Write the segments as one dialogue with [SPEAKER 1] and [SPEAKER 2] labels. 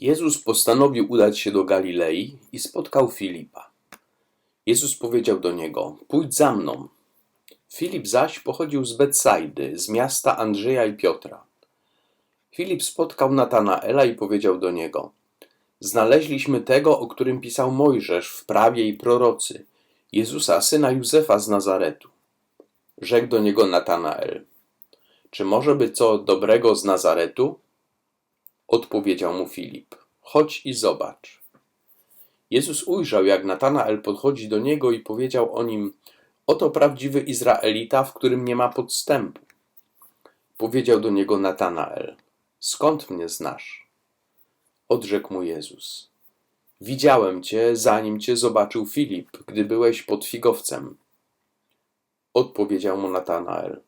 [SPEAKER 1] Jezus postanowił udać się do Galilei i spotkał Filipa. Jezus powiedział do niego: Pójdź za mną. Filip zaś pochodził z Betsajdy, z miasta Andrzeja i Piotra. Filip spotkał Natanaela i powiedział do niego: Znaleźliśmy tego, o którym pisał Mojżesz w prawie i prorocy, Jezusa, syna Józefa z Nazaretu. Rzekł do niego Natanael: Czy może być co dobrego z Nazaretu? Odpowiedział mu Filip: Chodź i zobacz. Jezus ujrzał, jak Natanael podchodzi do niego i powiedział o nim: Oto prawdziwy Izraelita, w którym nie ma podstępu. Powiedział do niego Natanael: Skąd mnie znasz? Odrzekł mu Jezus: Widziałem cię, zanim cię zobaczył Filip, gdy byłeś pod figowcem. Odpowiedział mu Natanael: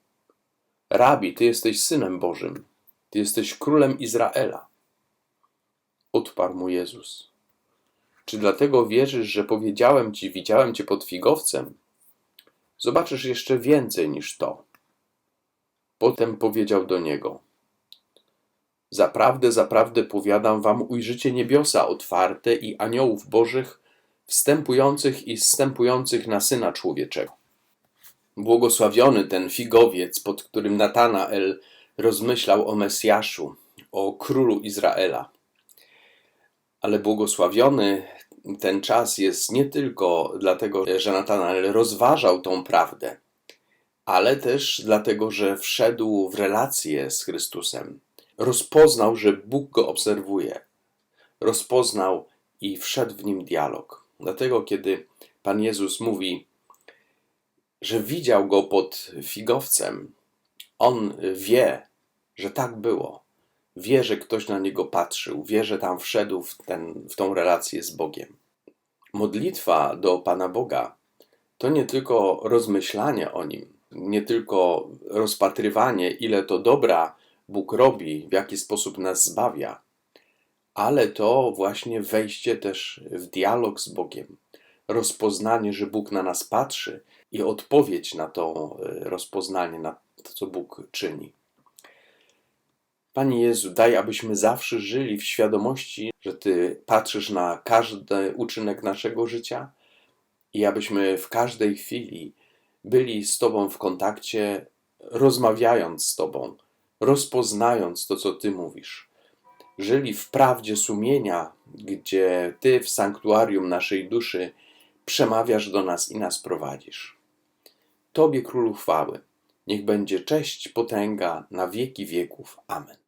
[SPEAKER 1] Rabi, ty jesteś synem Bożym, ty jesteś królem Izraela. Odparł mu Jezus: Czy dlatego wierzysz, że powiedziałem ci, widziałem cię pod figowcem? Zobaczysz jeszcze więcej niż to. Potem powiedział do niego: Zaprawdę, zaprawdę powiadam wam, ujrzycie niebiosa otwarte i aniołów bożych wstępujących i zstępujących na Syna Człowieczego. Błogosławiony ten figowiec, pod którym Natanael rozmyślał o Mesjaszu, o królu Izraela. Ale błogosławiony ten czas jest nie tylko dlatego, że Natanael rozważał tą prawdę, ale też dlatego, że wszedł w relację z Chrystusem. Rozpoznał, że Bóg go obserwuje. Rozpoznał i wszedł w nim dialog. Dlatego, kiedy Pan Jezus mówi, że widział go pod figowcem, on wie, że tak było. Wie, że ktoś na niego patrzył, wie, że tam wszedł w, ten, w tą relację z Bogiem. Modlitwa do Pana Boga to nie tylko rozmyślanie o nim, nie tylko rozpatrywanie, ile to dobra Bóg robi, w jaki sposób nas zbawia, ale to właśnie wejście też w dialog z Bogiem, rozpoznanie, że Bóg na nas patrzy i odpowiedź na to e, rozpoznanie, na to, co Bóg czyni. Panie Jezu, daj, abyśmy zawsze żyli w świadomości, że Ty patrzysz na każdy uczynek naszego życia i abyśmy w każdej chwili byli z Tobą w kontakcie, rozmawiając z Tobą, rozpoznając to, co Ty mówisz. Żyli w prawdzie sumienia, gdzie Ty w sanktuarium naszej duszy przemawiasz do nas i nas prowadzisz. Tobie, Królu Chwały, niech będzie cześć, potęga na wieki wieków. Amen.